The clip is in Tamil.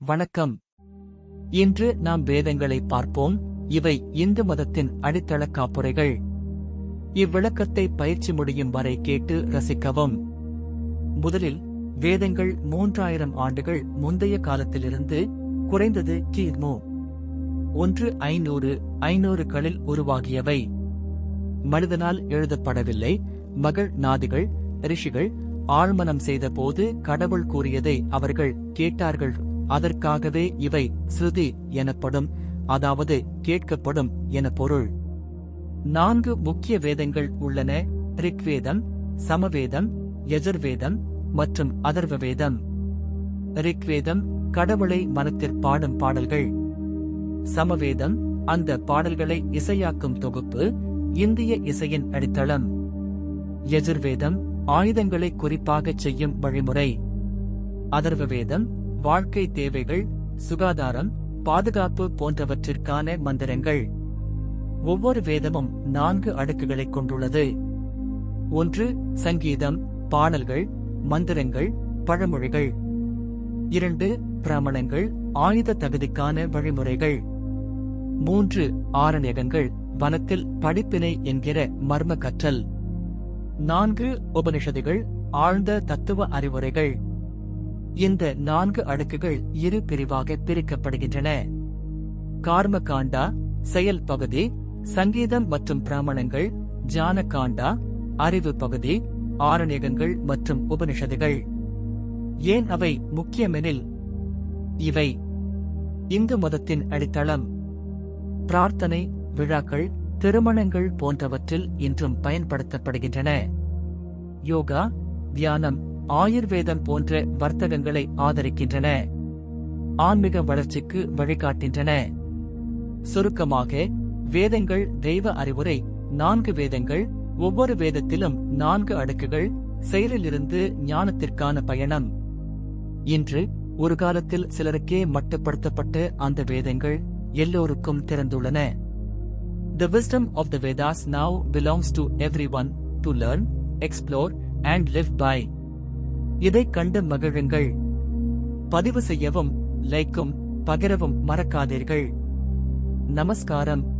வணக்கம். இன்று நாம் வேதங்களை பார்ப்போம். இவை இந்து மதத்தின் அடித்தள காப்புரைகள். இவ்விளக்கத்தை பயிற்சி முடியும் வரை கேட்டு ரசிக்கவும். முதலில் வேதங்கள் மூன்றாயிரம் ஆண்டுகள் முந்தைய காலத்திலிருந்து குறைந்தது கிமு ஒன்று ஐநூறு ஐநூறுகளில் உருவாகியவை. மனிதனால் எழுதப்படவில்லை. மகள் நாதிகள் ரிஷிகள் ஆழ்மனம் செய்தபோது கடவுள் கூறியதை அவர்கள் கேட்டார்கள். அதற்காகவே இவை ஸ்ருதி எனப்படும் அதாவது கேட்கப்படும் என பொருள். நான்கு முக்கிய வேதங்கள் உள்ளன ரிக்வேதம் சமவேதம் யஜுர்வேதம் மற்றும் அதர்வ வேதம் ரிக்வேதம் கடவுளை மனத்தில் பாடும் பாடல்கள். சமவேதம் அந்த பாடல்களை இசையாக்கும் தொகுப்பு இந்திய இசையின் அடித்தளம். யஜுர்வேதம் ஆயுதங்களை குறிப்பாகச் செய்யும் வழிமுறை. அதர்வவேதம் வாழ்க்கை தேவைகள் சுகாதாரம் பாதுகாப்பு போன்றவற்றிற்கான மந்திரங்கள். ஒவ்வொரு வேதமும் நான்கு அடுக்குகளைக் கொண்டுள்ளது. ஒன்று சங்கீதம் பாடல்கள் மந்திரங்கள் பழமொழிகள். இரண்டு பிராமணங்கள் ஆயுத தகுதிக்கான வழிமுறைகள். மூன்று ஆரண்யகங்கள் வனத்தில் படிப்பினை என்கிற மர்ம கற்றல் நான்கு உபனிஷதிகள் ஆழ்ந்த தத்துவ அறிவுரைகள். இந்த நான்கு அடுக்குகள் இரு பிரிவாக பிரிக்கப்படுகின்றன. கார்ம காண்டா செயல் பகுதி சங்கீதம் மற்றும் பிராமணங்கள் ஜான காண்டா அறிவு பகுதி ஆரண்யகங்கள் மற்றும் உபனிஷதுகள். ஏன் அவை முக்கியமெனில்? இவை இந்து மதத்தின் அடித்தளம். பிரார்த்தனை விழாக்கள் திருமணங்கள் போன்றவற்றில் இன்றும் பயன்படுத்தப்படுகின்றன. யோகா தியானம் ஆயுர்வேதம் போன்ற வர்த்தகங்களை ஆதரிக்கின்றன. ஆன்மீக வளர்ச்சிக்கு வழிகாட்டின்றன சுருக்கமாக வேதங்கள் தெய்வ அறிவுரை நான்கு வேதங்கள் ஒவ்வொரு வேதத்திலும் நான்கு அடுக்குகள் செயலிலிருந்து ஞானத்திற்கான பயணம். இன்று ஒரு காலத்தில் சிலருக்கே மட்டுப்படுத்தப்பட்ட அந்த வேதங்கள் எல்லோருக்கும் திறந்துள்ளன. The wisdom of the Vedas now belongs to every one to learn explore and live by இதைக் கண்டு மகிழுங்கள். பதிவு செய்யவும் லைக்கும் பகிரவும் மறக்காதீர்கள். நமஸ்காரம்.